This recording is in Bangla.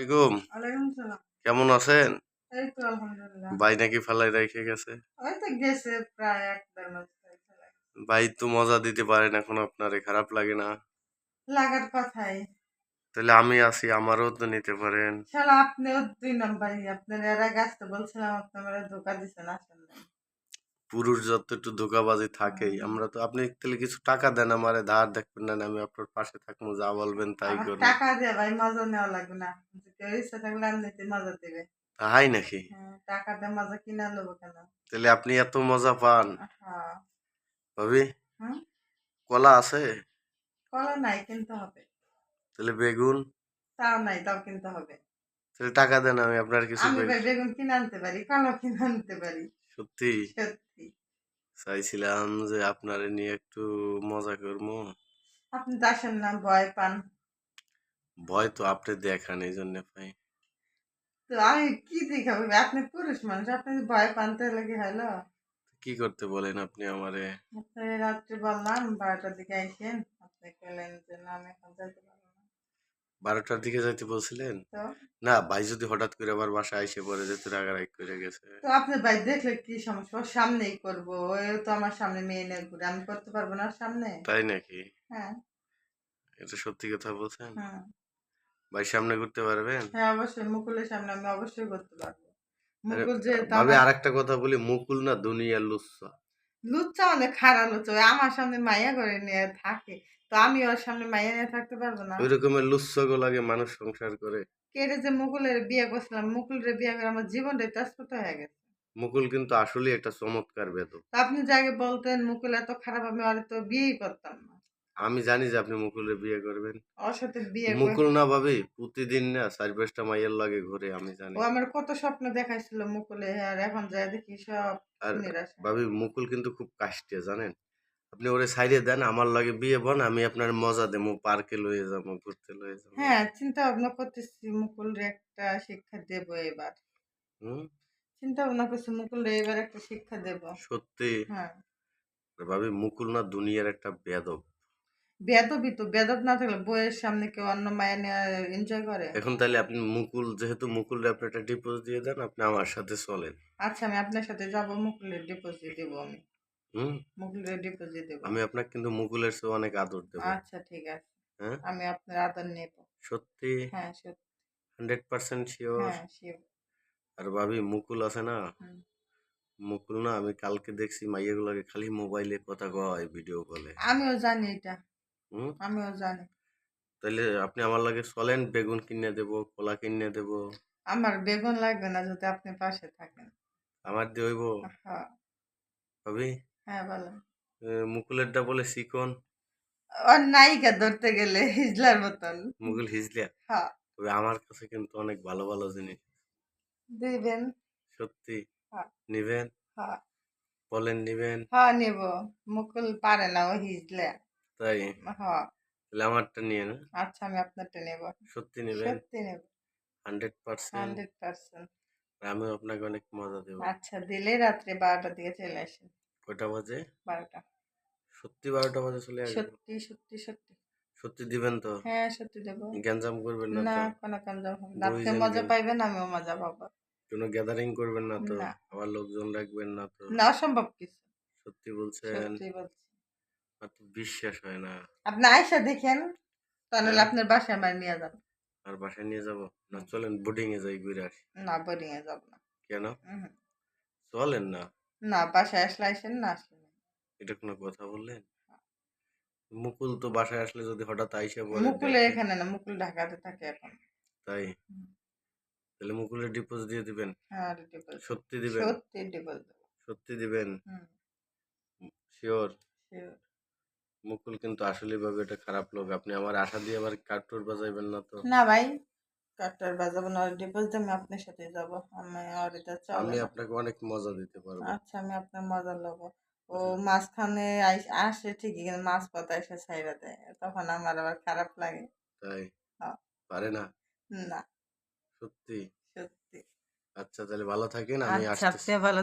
আলাইকুম। কেমন আছেন? ভাই নাকি ফালাই রেখে গেছে? ওই তো গেছে প্রায় এক দেড় মাস চলে গেছে। ভাই তো মজা দিতে পারেন এখন আপনারে খারাপ লাগে না। লাগার কথাই। তাহলে আমি আছি আমারও তো নিতে পারেন। শালা আপনিও দুই নম্বর আপনার এর আগে আসতে বলছিলাম আপনি আমার ধোকা দিচ্ছেন আসেন। পুরুষ যত একটু ধোকাবাজি থাকেই আমরা তো আপনি তাহলে কিছু টাকা দেন আমারে ধার দেখবেন না আমি আপনার পাশে থাকব যা বলবেন তাই করব টাকা দিয়ে ভাই মজা নেওয়া লাগবে না। কেউ ইচ্ছা থাকলে এমনিতে মজা দেবে। হাই নাকি? হ্যাঁ, টাকা দিয়ে মজা কিনা নেব কেন? তাহলে আপনি এত মজা পান। হ্যাঁ। ভাবি কলা আছে? কলা নাই কিনতে হবে। তাহলে বেগুন? তাও নাই তাও কিনতে হবে। তাহলে টাকা দেন আমি আপনার কিছু বেগুন- কিনে আনতে পারি কলা কিনে আনতে পারি। সত্যি। চাইছিলাম যে আপনারে নিয়ে একটু মজা করব। আপনি তো আসেন না ভয় পান। ভয় তো আপনি দেখান এই জন্য ভাই। তো আমি কি দেখাবো? আপনি পুরুষ মানুষ আপনি ভয় পান তাহলে কি হলো? কি করতে বলেন আপনি আমারে? আপনি রাত্রে বললাম বারোটার দিকে আইসেন আপনি বললেন যে না আমি এখন যাইতে বারোটার দিকে যাইতে বলছিলেন? না ভাই যদি হঠাৎ করে আবার বাসায় এসে পড়ে যেত রাগারাগ করে গেছে। তো আপনি ভাই দেখলে কি সমস্যা? ওর সামনেই করব ওই তো আমার সামনে মেয়ে নিয়ে ঘুরে আমি করতে পারব না ওর সামনে? তাই নাকি? হ্যাঁ। এটা সত্যি কথা বলছেন? হ্যাঁ। ভাই সামনে ঘুরতে পারবেন? হ্যাঁ অবশ্যই মুকুলের সামনে আমি অবশ্যই করতে পারব। মুকুল যে ভাবে আরেকটা কথা বলি মুকুল না দুনিয়ার লুচ্ছা। লুচ্চা অনেক খারাপ লুচ্চা ওই আমার সামনে মাইয়া করে নিয়ে থাকে। তো আমি ওর সামনে মাইয়া নিয়ে থাকতে পারব না। ওই রকমের লুচ্ছা গো লাগে মানুষ সংসার করে। কেড়ে যে মুকুলের বিয়ে করছিলাম মুকুলের বিয়ে করে আমার জীবনটাই তাস্পত হয়ে গেছে। মুকুল কিন্তু আসলে একটা চমৎকার বেদ আপনি যাকে বলতেন মুকুল এত খারাপ আমি আর তো বিয়েই করতাম না। আমি জানি যে আপনি মুকুলের বিয়ে করবেন। ওর সাথে বিয়ে করে- মুকুল না ভাবি প্রতিদিন না চার পাঁচটা মাইয়ের লাগে ঘুরে আমি জানি। ও আমার কত স্বপ্ন দেখাইছিল মুকুলে আর এখন যায় দেখি সব আর নিরাশা। ভাবি মুকুল কিন্তু খুব কাষ্টে জানেন? আপনি ওরে সাইডে দেন আমার লাগে বিয়ে বন আমি আপনার মজা দেবো পার্কে লয়ে যাব ঘুরতে লয়ে যাব। হ্যাঁ চিন্তা ভাবনা করতেছি মুকুলের একটা শিক্ষা দেব এবার। হুম? চিন্তা ভাবনা করছি মুকুলের এবার একটা শিক্ষা দেব। সত্যি? হ্যাঁ। ভাবি মুকুল না দুনিয়ার একটা বেদব। বেদবি তো বেদব না থাকলে বইয়ের সামনে কেউ অন্য মায়া এনজয় করে? এখন তাহলে আপনি মুকুল যেহেতু মুকুল আপনি একটা ডিপোজিট দিয়ে দেন আপনি আমার সাথে চলেন। আচ্ছা আমি আপনার সাথে যাব মুকুলের ডিপোজিট দেবো আমি। হুম? মুকুলের ডিপোজিট দেবো। আমি আপনাকে কিন্তু মুকুলের চেয়ে অনেক আদর দেবো। আচ্ছা ঠিক আছে। হ্যাঁ? আমি আপনার আদর নেব। সত্যি? হ্যাঁ সত্যি। হান্ড্রেড পার্সেন্ট শিওর হ্যাঁ শিব আর ভাবি মুকুল আছে না? মুকুল না আমি কালকে দেখছি মাইয়াগুলোকে খালি মোবাইলে কথা কয় ভিডিও কলে আমিও জানি এটা। আমিও জানি। তাহলে আপনি আমার লাগে চলেন বেগুন কিনে দেবো কলা কিনে দেবো। আমার বেগুন লাগবে না যদি আপনি পাশে থাকেন। আমার দিয়ে হইব? হ্যাঁ। ভাবি? হ্যাঁ বলেন। এ, মুকুলেরটা বলে চিকন ওর নায়িকা ধরতে গেলে হিজলার মতন। মুকুল হিজলিয়া হ্যাঁ। তবে আমার কাছে কিন্তু অনেক ভালো ভালো জিনিস। দিবেন? সত্যি। হ্যাঁ। নিবেন? হ্যাঁ। বলেন নিবেন? হ্যাঁ নেব। মুকুল পারে না ও হিজলে। তাই? হ্যাঁ তাহলে আমারটা নিয়ে না আচ্ছা আমি আপনারটা নেব। সত্যি নিবেন? সত্যি নেব। Hundred percent. Hundred percent. আমি আপনাকে অনেক মজা দেবো। আচ্ছা দিলে রাত্রে বারোটার দিকে চলে আসেন। কয়টা বাজে? বারোটা। সত্যি বারোটা বাজে চলে আসবেন সত্যি সত্যি সত্যি। সত্যি দিবেন তো? হ্যাঁ সত্যি দেবো। গ্যাঞ্জাম করবেন না না কোনো কঞ্জাম হবে না। আপনি মজা। পাইবেন আমিও মজা পাবো। কোনো গ্যাদারিং করবেন না তো? আবার লোকজন রাখবেন না তো? না অসম্ভব কিছু। সত্যি বলছেন। সত্যি বলছি। আর তো বিশ্বাস হয় না। আপনি আয়সা দেখেন তাহলে হ্যাঁ। আপনার বাসায় আমার নিয়ে যান। আর বাসায় নিয়ে যাব? না চলেন বোর্ডিং এ যাই ঘুরে আসি। না বোর্ডিং এ যাব না। কেন? চলেন না। না বাসায় আসলে আসেন না আসলে এটা কোনো কথা বললেন? মুকুল তো বাসায় আসলে যদি হঠাৎ আইসা বলে মুকুলে এখানে না মুকুল ঢাকাতে থাকে এখন। তাই? তাহলে মুকুলের ডিপোজিট দিয়ে দিবেন। হ্যাঁ সত্যি দিবেন। সত্যি ডিপোজ সত্যি দিবেন। Sure sure. মুকুল কিন্তু আসলে ভাবে এটা খারাপ লোক। আপনি আমার আশা দিয়ে আবার কাটুর বাজাইবেন না তো? না ভাই কাটার বাজাবো না। ডিপোজ আমি আপনার সাথে যাব। আমি আর এটা চলে আমি আপনাকে অনেক মজা দিতে পারব। আচ্ছা আমি আপনার মজা লব। ও মাঝখানে আসে ঠিকই কিন্তু মাছ পাতা এসে ছাইরা দেয়। তখন আমার আবার খারাপ লাগে। তাই। পারে না? না। সত্যি? সত্যি। আচ্ছা তাহলে ভালো থাকেন আমি আচ্ছা আপনি ভালো